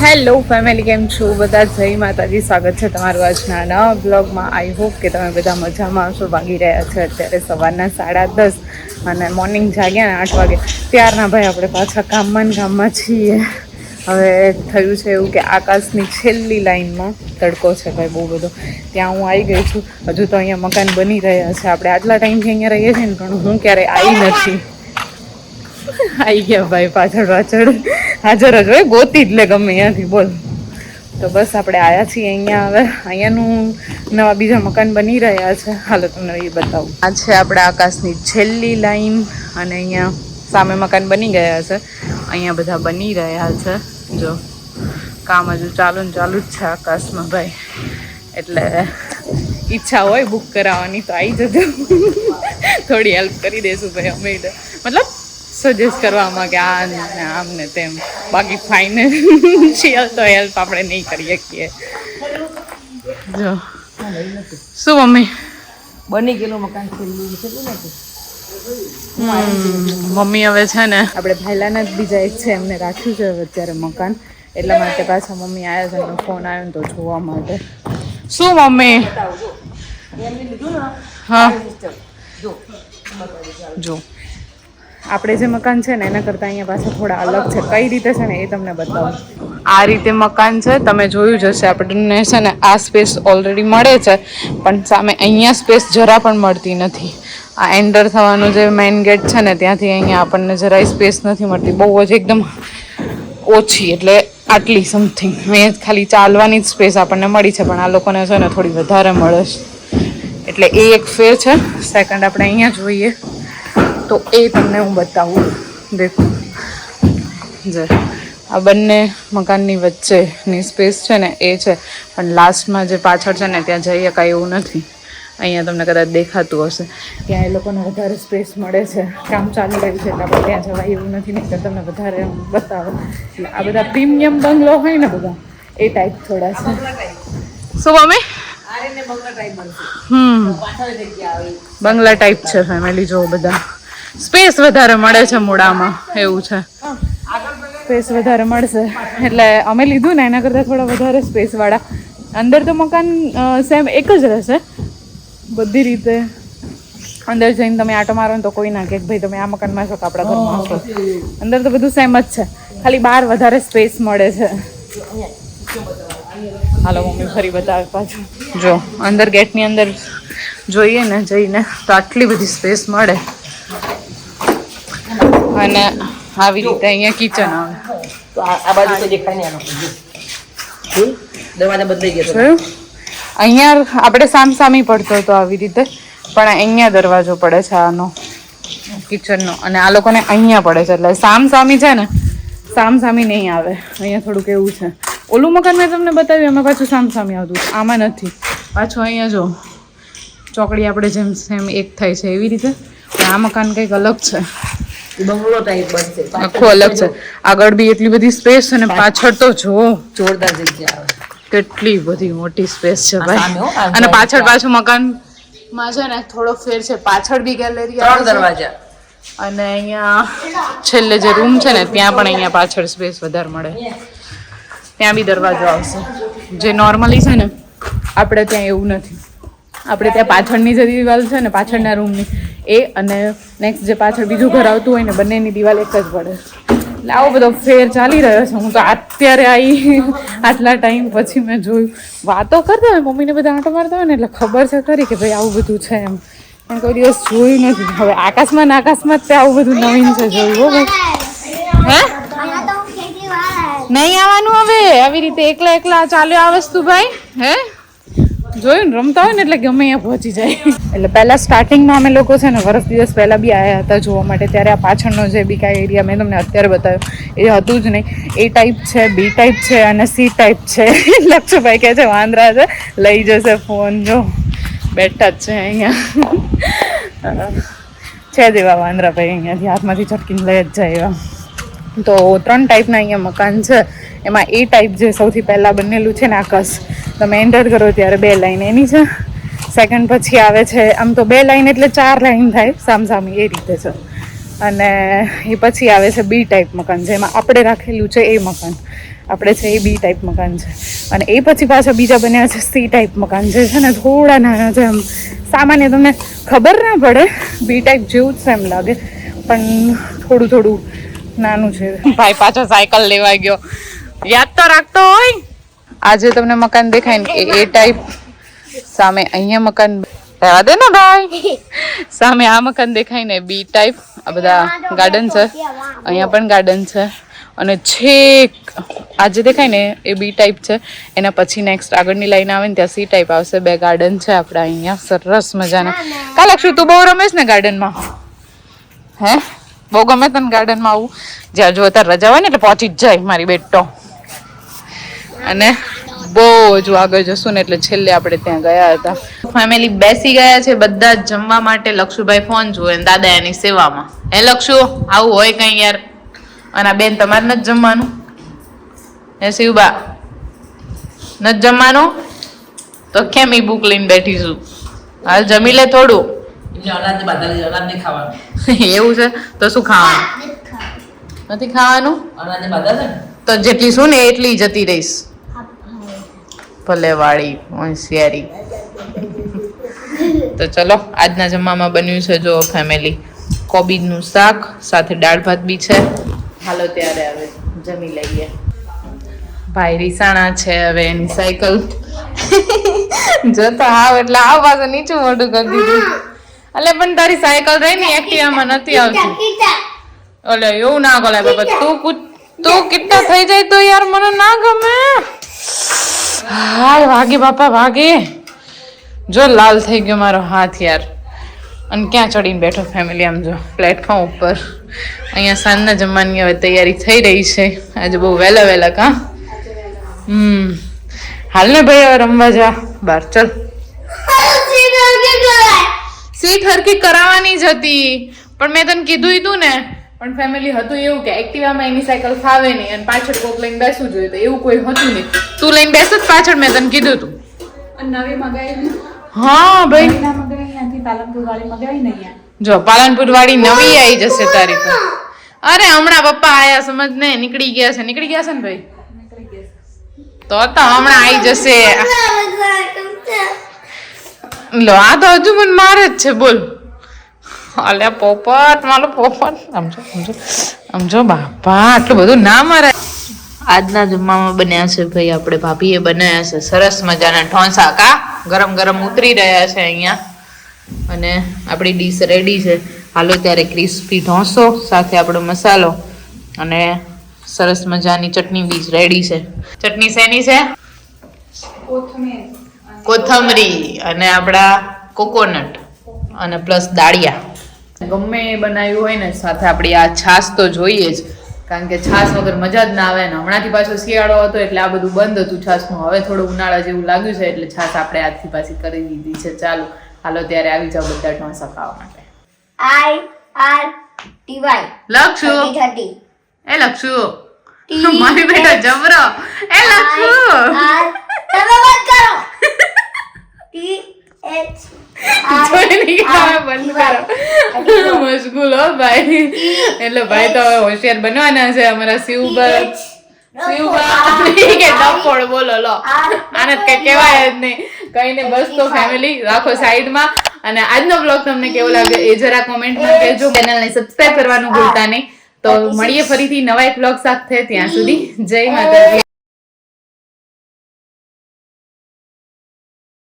Hello family, કેમ છો? બધા જય માતાજી. સ્વાગત છે તમારું આજના નવા બ્લોગમાં. આઈ હોપ કે તમે બધા મજામાં હશો. વાગી રહ્યા છે અત્યારે સવારના સાડા દસ અને મોર્નિંગ જાગ્યા ને આઠ વાગે. ત્યારના ભાઈ આપણે પાછા ગામમાં ગામમાં છીએ. હવે થયું છે એવું કે આકાશની છેલ્લી લાઈનમાં તડકો છે ભાઈ, બહુ બધો. ત્યાં હું આવી ગઈ છું. હજુ તો અહીંયા મકાન બની રહ્યા છે. આપણે આટલા ટાઈમથી અહીંયા રહીએ છીએ ને પણ હું ક્યારેય આવી નથી. આવી ગયા ભાઈ પાછળ પાછળ. હાજર જ હોય. ગોતી જ લે ગમે અહીંયાથી બોલ. તો બસ આપણે આવ્યા છીએ અહીંયા હવે. અહીંયાનું નવા બીજા મકાન બની રહ્યા છે. હાલો તમને એ બતાવું. આ છે આપણે આકાશની છેલ્લી લાઈન અને અહીંયા સામે મકાન બની ગયા છે. અહીંયા બધા બની રહ્યા છે. જો, કામ હજુ ચાલુ ને ચાલુ જ છે આકાશમાં ભાઈ. એટલે ઈચ્છા હોય બુક કરાવવાની તો આવી જજો. થોડી હેલ્પ કરી દઈશું ભાઈ અમે મતલબ સજેસ્ટ કરવામાં કે આ ને આમ ને તેમ. બાકી ફાઇનાન્શિયલ તો હેલ્પ આપણે નહીં કરી શકીએ જો. શું મમ્મી? બની ગયેલું મકાન છેલ્લું છેલ્લું નથી મમ્મી હવે છે ને આપણે ભાઈલાના જ બીજા એક છે એમને રાખ્યું છે અત્યારે મકાન. એટલા માટે પાછા મમ્મી આવ્યા છે એમનો ફોન આવ્યો ને તો જોવા માટે. શું મમ્મી? હા. જો. આપણે જે મકાન છે ને, એના કરતાં અહીંયા પાછા થોડા અલગ છે. કઈ રીતે છે ને, એ તમને બતાવું. આ રીતે મકાન છે, તમે જોયું જ હશે, આપણને છે ને આ સ્પેસ ઓલરેડી મળે છે, પણ સામે અહીંયા સ્પેસ જરા પણ મળતી નથી. આ એન્ટર થવાનું જે મેઇન ગેટ છે ને, ત્યાંથી અહીંયા આપણને જરાય સ્પેસ નથી મળતી. બહુ જ એકદમ ઓછી, એટલે આટલી સમથિંગ અહીંયા ખાલી ચાલવાની જ સ્પેસ આપણને મળી છે, પણ આ લોકોને છે ને થોડી વધારે મળે છે. એટલે એ એક ફેર છે. સેકન્ડ આપણે અહીંયા જોઈએ. તો એ તમને હું બતાવું. દેખો. જે આ બંને મકાનની વચ્ચેની સ્પેસ છે ને એ છે. પણ લાસ્ટમાં જે પાછળ છે ને ત્યાં જઈએ કાંઈ એવું નથી. અહીંયા તમને કદાચ દેખાતું હશે. ત્યાં એ લોકોને વધારે સ્પેસ મળે છે. કામ ચાલી રહ્યું છે એટલે આપણે ત્યાં જવાય એવું નથી. નહીં તમને વધારે બતાવો. એટલે આ બધા પ્રીમિયમ બંગલો હોય ને બધા એ ટાઈપ થોડા છે. શું મમ્મી? બંગલા ટાઈપ હમ. બંગલા છે ફેમિલી જો બધા. સ્પેસ વધારે મળે છે મૂળામાં, એવું છે. સ્પેસ વધારે મળશે. એટલે અમે લીધું ને એના કરતાં થોડા વધારે સ્પેસવાળા. અંદર તો મકાન સેમ એક જ રહેશે. બધી રીતે. અંદર જઈને તમે આટો મારો ને તો કોઈ ના કે ભાઈ તમે આ મકાનમાં છો આપણા ઘરમાં છો. અંદર તો બધું સેમ જ છે. ખાલી બહાર વધારે સ્પેસ મળે છે. હાલો, મમ્મી ફરી બતાવે પાછું. જો, અંદર ગેટની અંદર જોઈએ ને જઈને તો આટલી બધી સ્પેસ મળે. અને આવી રીતે અહીંયા કિચન આવે. તો આ બાજુ તો દેખાય નહીં આનો દરવાજા બદલાઈ ગયા છે અહીંયા આપણે સામસામી પડતો હતો આવી રીતે પણ અહીંયા દરવાજો પડે છે આનો કિચનનો અને આ લોકોને અહીંયા પડે છે એટલે સામસામી છે ને સામસામી નહીં આવે. અહીંયા થોડુંક એવું છે. ઓલું મકાન મેં તમને બતાવ્યું એમાં પાછું સામસામી આવતું આમાં નથી. પાછું અહીંયા જો ચોકડી આપણે જેમ સેમ એક થાય છે એવી રીતે. પણ આ મકાન કંઈક અલગ છે. બંગલો ટાઈપ બનશે આખો અલગ છે. આગળ બી એટલી બધી સ્પેસ અને પાછળ તો જો. જોરદાર જગ્યા આવે. કેટલી બધી મોટી સ્પેસ છે ભાઈ. અને પાછળ પાછું મકાન. માં છે ને થોડો ફેર છે. પાછળ બી ગેલેરી ત્રણ દરવાજા. અને અહીંયા છેલ્લે જે રૂમ છે ને ત્યાં પણ અહીંયા પાછળ સ્પેસ વધારે મળે. ત્યાં બી દરવાજો આવશે. જે નોર્મલી છે ને આપણે ત્યાં એવું નથી. આપણે ત્યાં પાછળની જે દિવાલ છે ને પાછળના રૂમની એ અને નેક્સ્ટ જે પાછળ બીજું ઘર આવતું હોય ને બંનેની દિવાલ એક જ પડે. એટલે આવો બધો ફેર ચાલી રહ્યો છે. હું તો અત્યારે આવી આટલા ટાઈમ પછી મેં જોયું. વાતો કરતા હોય મમ્મીને બધા આંટો મારતા હોય ને એટલે ખબર છે ખરી કે ભાઈ આવું બધું છે એમ. પણ કોઈ દિવસ જોયું નથી. હવે આકાશમાં ને આકાશમાં જ તે આવું બધું નવીન છે જોયું હો ભાઈ. હે? નહીં આવવાનું હવે. આવી રીતે એકલા એકલા ચાલ્યો આ વસ્તુ ભાઈ હે? જોયું ને, રમતા હોય ને એટલે ગમે અહીંયા પહોંચી જાય. એટલે પહેલા સ્ટાર્ટિંગમાં અમે લોકો છે ને વર્ષ દિવસ પહેલાં બી આવ્યા હતા જોવા માટે. ત્યારે આ પાછળનો જે બી કાંઈ એરિયા મેં તમને અત્યારે બતાવ્યો, એ હતું જ નહીં. એ ટાઈપ છે બી ટાઈપ છે અને સી ટાઈપ છે. લક્ષુભાઈ કહે છે, વાંદરા છે. લઈ જશે ફોન, જો. બેઠા જ છે અહીંયા. છે જેવા વાંદરા ભાઈ, અહીંયાથી હાથમાંથી ચટકીને લઈ જ જાય એવા. તો ત્રણ ટાઈપના અહીંયા મકાન છે. એમાં એ ટાઈપ જે સૌથી પહેલાં બનેલું છે ને આકાશ તમે એન્ટર કરો ત્યારે બે લાઈન એની છે. સેકન્ડ પછી આવે છે, આમ તો બે લાઈન એટલે ચાર લાઈન થાય સામસામી એ રીતે છે. અને એ પછી આવે છે બી ટાઈપ મકાન, જેમાં આપણે રાખેલું છે એ મકાન. આપણે છે એ બી ટાઈપ મકાન છે. અને એ પછી પાછા બીજા બન્યા છે સી ટાઈપ મકાન, જે છે ને થોડા નાના છે. એમ સામાન્ય તમને ખબર ના પડે બી ટાઈપ જેવું જ છે એમ લાગે. પણ થોડું થોડું નાનું છે. ભાઈ પાછો સાયકલ લેવા ગયો. યાદ તો રાખતો હોય. આજે તમને મકાન દેખાય ને એ ટાઈપ સામે અહીંયા મકાન રહેવા દે ને ભાઈ. સામે આ મકાન દેખાય ને બી ટાઈપ આ બધા ગાર્ડન છે. અહીંયા પણ ગાર્ડન છે. અને છેક આ જે દેખાય ને એ બી ટાઈપ છે. એના પછી નેક્સ્ટ આગળની લાઈન આવે ને ત્યાં સી ટાઈપ આવશે. બે ગાર્ડન છે આપણા અહીંયા. સરસ મજાના. કાલ અક્ષુ તું બહુ રમેશ ને ગાર્ડનમાં હે? બહુ ગમે તને ગાર્ડનમાં આવું. જ્યાં જો અત્યારે રજા હોય ને એટલે પહોંચી જ જાય મારી બેટો. અને બહુ હજુ આગળ જશું ને એટલે છેલ્લે આપણે ત્યાં ગયા હતા. ફેમિલી બેસી ગયા છે બધા જ જમવા માટે. લક્ષુભાઈ ફોન જુએ દાદા એની સેવામાં. હે લક્ષુ, આવું હોય કઈ યાર? અને આ બેન તમારે નથી જમવાનું? હે શિવબા, નથી જમવાનું? તો કેમ એ બુક લઈને બેઠીશું હાલ જમી લે થોડું. અનાજ બાંધેલી અનાજ નહીં ખાવાનું. એવું છે? તો શું ખાવાનું? નથી ખાવાનું. અનાજ બાંધે છે તો જેટલી શું ને એટલી જતી રહીશ. ભલે વાળી હોશિયારી. તો ચલો આજના જમવામાં બન્યું છે જો ફેમિલી કોબીજનું શાક સાથે દાળ ભાત બી છે. હાલો ત્યારે હવે જમી લઈએ. ભાઈ રીસાણા છે હવે એની સાયકલ જતા આવ એટલે આવ પાછું નીચું મોઢું કરી દીધું. એટલે પણ તારી સાયકલ રહી ને એક્ટિવામાં નથી આવતી. ઓલે એવું ના ગલે બાબા તું તું કેટલા થઈ જાય તો યાર મને ના ગમે. હાય વાગે બાપા વાગે. જો લાલ થઈ ગયો મારો હાથ યાર. અને ક્યાં ચડીને બેઠો ફેમિલી આમ જો પ્લેટફોર્મ ઉપર. અહીંયા સાંજના જમવાની હવે તૈયારી થઈ રહી છે. આજે બહુ વહેલા વહેલા કા. હમ. હાલ ને ભાઈ હવે રમવા જા. બાર ચલ. સીટ હરકી કરાવવાની જ હતી. પણ મેં તને કીધું હતું ને. પણ ફેમિલી હતું એવું કે એક્ટિવામાં એની સાયકલ ફાવે નહીં અને પાછળ કોક લઈને બેસવું જોઈએ તો એવું કોઈ હતું નહીં. તું લઈને બેસ જ પાછળ મેં તને કીધું તું. નવી મગાવી હા ભાઈ. મગાવી પાલનપુર વાળી મગાવી ને જો પાલનપુર વાળી નવી આવી જશે તારી તો. અરે હમણાં પપ્પા આયા સમજ ને નીકળી ગયા છે. નીકળી ગયા છે ને ભાઈ? તો તો હમણાં આવી જશે. લો આ તો હજુ મને મારે જ છે બોલ. અલ્યા પોપટ મારો પોપટ. સમજો સમજો સમજો બાપા આટલું બધું ના મારે. આજના જમવામાં બન્યા છે ભાઈ આપણે ભાભીએ બનાવ્યા છે. સરસ મજાના ઢોંસા કા? ગરમ ગરમ ઉતરી રહ્યા છે અહીંયા. અને આપણી ડીશ રેડી છે. હાલો ત્યારે ક્રિસ્પી ઢોસો સાથે આપણો મસાલો અને સરસ મજાની ચટણી બીજ રેડી છે. ચટણી શેની છે? કોથમરી. અને આપણા કોકોનટ અને પ્લસ દાળિયા. ગમે એ બનાવ્યું હોય ને સાથે આપણી આ છાશ તો જોઈએ જ. કારણ કે છાશ વગર મજા જ ના આવે ને. હમણાંથી પાછો શિયાળો હતો એટલે આ બધું બંધ હતું છાશનું હવે થોડું ઉનાળા જેવું લાગ્યું છે એટલે છાશ આપણે આજથી પાછી કરી દીધી છે. ચાલો હાલો ત્યારે આવી જાઓ બધા ઢોસા ખાવા માટે. I R Y. લક્ષુ. એ લક્ષુ. મારી બેટા જબરો. એ લક્ષુ. તમે બંધ કરો. T H જોઈ નહીં કે તમે બંધ કરો મશગુલ હો ભાઈ. એટલે ભાઈ તો હવે હોશિયાર બનવાના છે અમારા શિવબા શિવબા બોલો લો. આને કઈ કહેવાય જ નહીં. કઈ ને બસ તો ફેમિલી રાખો સાઈડમાં. અને આજનો બ્લોગ તમને કેવો લાગ્યો એ જરા કોમેન્ટમાં કહેજો. ચેનલને સબસ્ક્રાઇબ કરવાનું ભૂલતા નહીં. તો મળીએ ફરીથી નવા એક બ્લોગ સાથે ત્યાં સુધી. જય માતાજી.